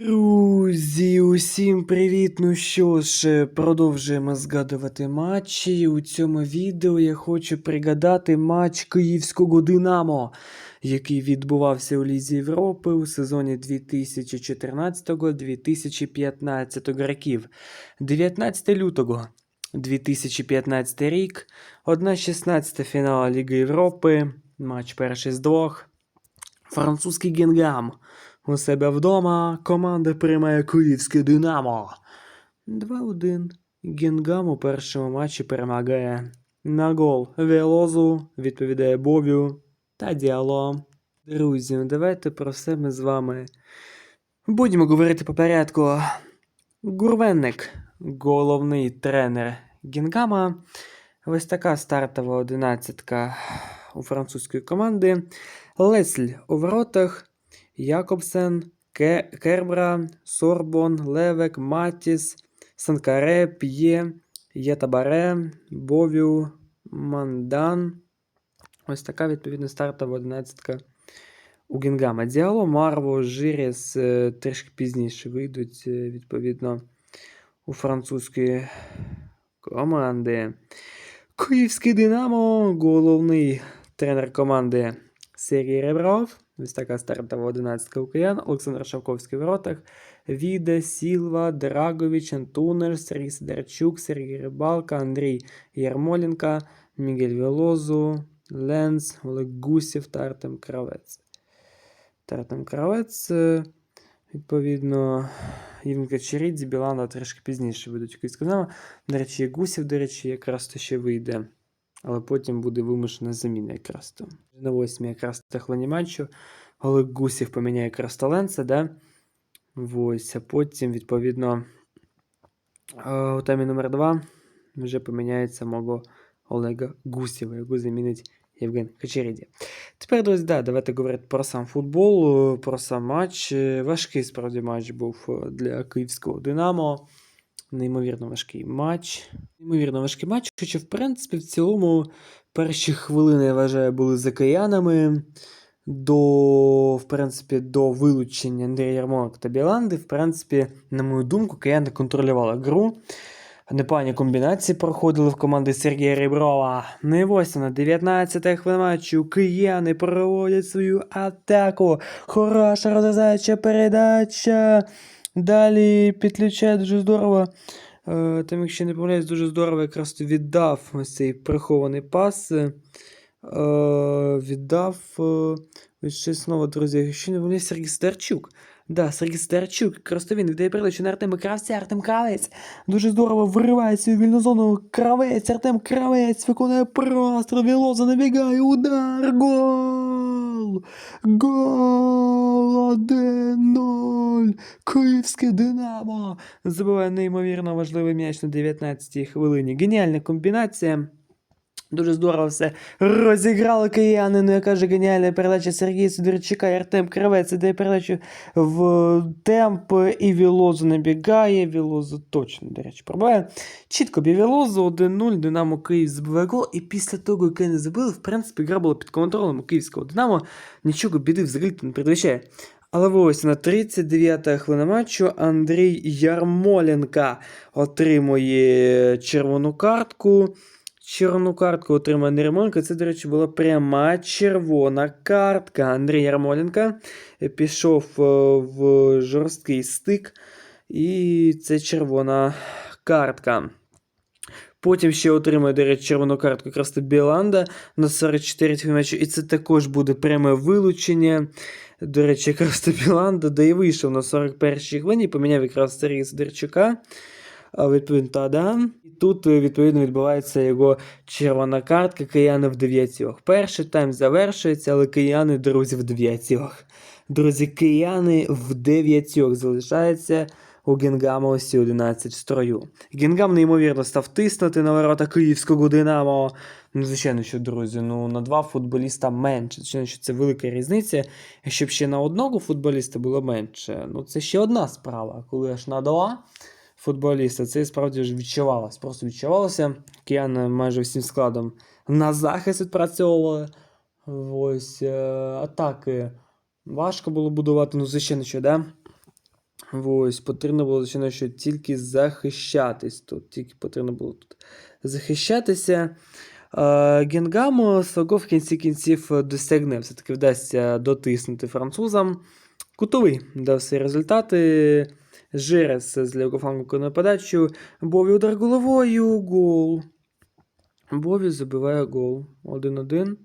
Друзі, усім привіт! Ну що ж, продовжуємо згадувати матчі. У цьому відео я хочу пригадати матч Київського Динамо, який відбувався у Лізі Європи у сезоні 2014-2015 років. 19 лютого 2015 рік, 1-16 фінал Ліги Європи, матч перший з двох. Французький Генгам. У себе вдома команда приймає Київське Динамо. 2-1. Гінгам у першому матчі перемагає. На гол Велозу відповідає Бовю та Діало. Друзі, ну давайте про все ми з вами будемо говорити по порядку. Гурвенник, головний тренер Гінгама. Ось така стартова одинадцятка у французької команди. Лесль у воротах. Якобсен, Кербра, Сорбон, Левек, Матіс, Санкаре, П'є, Єтабаре, Бовю, Мандан. Ось така відповідно стартова одинадцятка у Гінгама. Діало, Марво, Жиріс е, трішки пізніше вийдуть, е, відповідно, у французької команди. Київський Динамо, головний тренер команди Сергій Ребров. Ось така стартова одинадцятка україн. Олександр Шавковський в воротах. Віде, Сілва, Драгович, Антунер, Сергій Сидорчук, Сергій Рибалка, Андрій Ярмоленко, Мігель Велозу, Ленц, Олег Гусєв та Артем Кравець. Та Артем Кравець, е, відповідно, Євген Черідзі, Білана трішки пізніше вийдуть у Київську До речі, і Гусєв, до речі, якраз то ще вийде. Але потім буде вимушена заміна якраз то. На восьмій якраз то хвилині матчу. Олег Гусєв поміняє якраз то Ленца, да? Ось, а потім, відповідно, е, у темі номер 2 вже поміняється мого Олега Гусєва, яку замінить Євген Качеріді. Тепер, друзі, да, давайте говорити про сам футбол, е, про сам матч. Е, Важкий справді матч був для київського Динамо. Неймовірно важкий матч. Неймовірно важкий матч, хоча, в принципі, в цілому перші хвилини, я вважаю, були за киянами. До, в принципі, до вилучення Андрія Ярмоленка та Біланди, в принципі, на мою думку, кияни контролювали гру. Непогані комбінації проходили в команди Сергія Реброва. Ну і ось на 19 хвилин матчу кияни проводять свою атаку. Хороша розв'язаюча передача. Далі підключає дуже здорово. Е, Там, якщо не помиляюсь, дуже здорово якраз віддав ось цей прихований пас. Е, Віддав. е, Ось ще знову, друзі, якщо не помиляюсь, Сергій Сидорчук. Да, Сергій Сидорчук, якраз то він віддає передачу на Артема Кравця, Артем Кравець. Дуже здорово виривається у вільну зону. Кравець, Артем Кравець виконує простріл, Вілоза набігає, удар, гол! Гол! 1-0! Київське Динамо! Забиває неймовірно важливий м'яч на 19-й хвилині. Геніальна комбінація. Дуже здорово все розіграли кияни. Ну, яка ж геніальна передача Сергія Сидорчука і Артем Кравець дає передачу в темп і Вілозу набігає. Вілозу точно, до речі, пробиває. Чітко б'є Вілозу 1-0, Динамо Київ забиває гол. І після того, як не забили, в принципі, гра була під контролем київського Динамо. Нічого біди взагалі не передбачає. Але ось на 39-та хвилина матчу Андрій Ярмоленко отримує червону картку. Червону картку отримає Андрій Ярмоленко. Це, до речі, була пряма червона картка. Андрій Ярмоленко пішов е, в жорсткий стик, і це червона картка. Потім ще отримає, до речі, червону картку якраз то Біланда на 44 матчу. І це також буде пряме вилучення. До речі, якраз то Біланда, де і вийшов на 41-й хвилині, поміняв якраз Сергія Сидорчука. Відповідно, та-да. І тут, е, відповідно, відбувається його червона картка кияни в дев'ятьох. Перший тайм завершується, але кияни, друзі, в дев'ятьох. Друзі, кияни в дев'ятьох залишається у Гінгама усі 11 в строю. Гінгам неймовірно став тиснути на ворота київського Динамо. Ну, звичайно, що, друзі, ну на два футболіста менше. Звичайно, що це велика різниця. Якщо б ще на одного футболіста було менше, ну це ще одна справа. Коли аж на два футболіста, це справді ж відчувалося. Просто відчувалося. Кияни майже всім складом на захист відпрацьовували. Ось е, атаки важко було будувати, ну, звичайно, що, да? Ось, потрібно було звичайно, що тільки захищатись тут. Тільки потрібно було тут захищатися. Е, Генгамо свого в кінці кінців досягне. Все-таки вдасться дотиснути французам. Кутовий дав свої результати. Жерес з лівого флангу виконує подачу. Бові удар головою. Гол. Бові забиває гол. 1-1.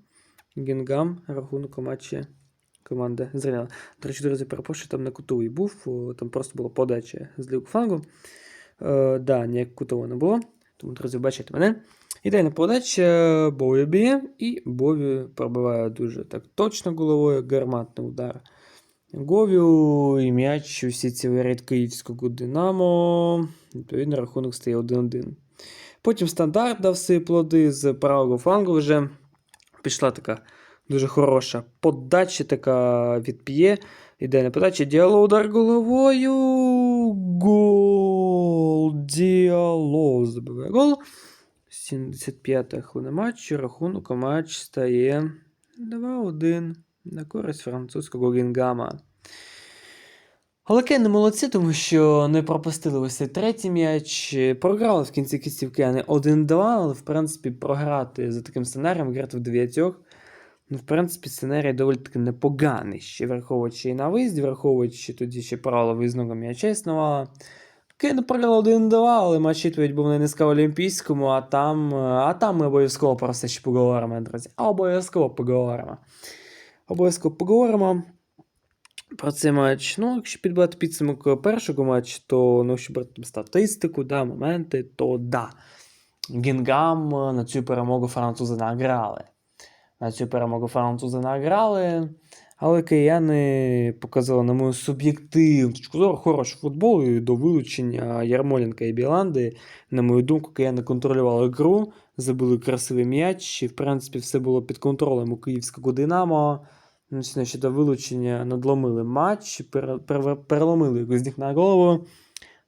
Гінгам рахунок у матчі команда зрівняла. До речі, друзі, перепрошую, там не кутовий був, там просто була подача з лівокофлангу. Е, да, ніяк кутового не було. Тому, друзі, бачите мене. Ідейна подача, Бові б'є, і Бові пробиває дуже так точно головою, гарматний удар. Говю і м'яч усі ці виряд київського Динамо. Відповідно, рахунок стає 1-1. Потім стандарт дав свої плоди з правого флангу вже пішла така дуже хороша подача, така від п'є. Ідейна подача. Діало удар головою. Гол. Діало забиває гол. 75-та хвилина матчу. Рахунок матч стає 2-1 на користь французького Гінгама. Але не молодці, тому що не пропустили ось цей третій м'яч. Програли в кінці кістів Кияни 1-2, але в принципі програти за таким сценарієм, грати в дев'ятьох. Ну, в принципі, сценарій доволі таки непоганий, ще враховуючи і на виїзді, враховуючи тоді ще правило виїзного м'яча існувало. Кияни програли 1-2, але матч відповідь був на НСК Олімпійському, а там, а там ми обов'язково про це ще поговоримо, друзі. Обов'язково поговоримо. Обов'язково поговоримо про цей матч. Ну, якщо підбивати підсумок першого матчу, то ну, якщо брати статистику, да, моменти, то да. Гінгам на цю перемогу французи награли. На цю перемогу французи награли. Але кияни показали, на мою суб'єктивну точку зору, хороший футбол і до вилучення Ярмоленка і Біланди. На мою думку, кияни контролювали гру, забили красивий м'яч, і в принципі все було під контролем у київського Динамо. Ну, ще до вилучення надломили матч, пере- пере- переломили якось з них на голову.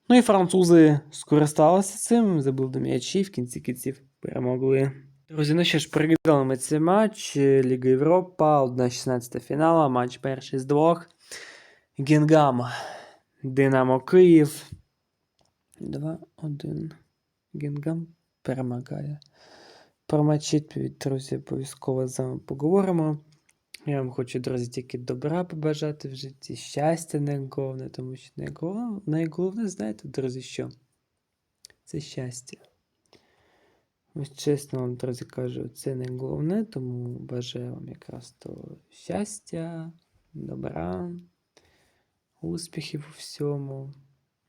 Ну і французи скористалися цим, забили до м'ячі, в кінці кінців перемогли. Друзі, ну що ж, переглядали ми цей матч. Ліга Європа, 1-16 фінала, матч перший з двох. Гінгам, Динамо Київ. 2-1. Гінгам перемагає. Про матч відповідь, друзі, обов'язково з вами поговоримо. Я вам хочу, друзі, тільки добра побажати в житті, щастя найголовне, тому що найголовне, найголовне, знаєте, друзі, що? Це щастя. Ось чесно вам, друзі, кажу, це найголовне, тому бажаю вам якраз то щастя, добра, успіхів у всьому.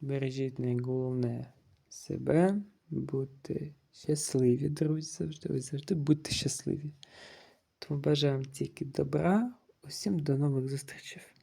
Бережіть найголовне себе, будьте щасливі, друзі, завжди, ви завжди будьте щасливі. Тому бажаємо тільки добра. Усім до нових зустрічей.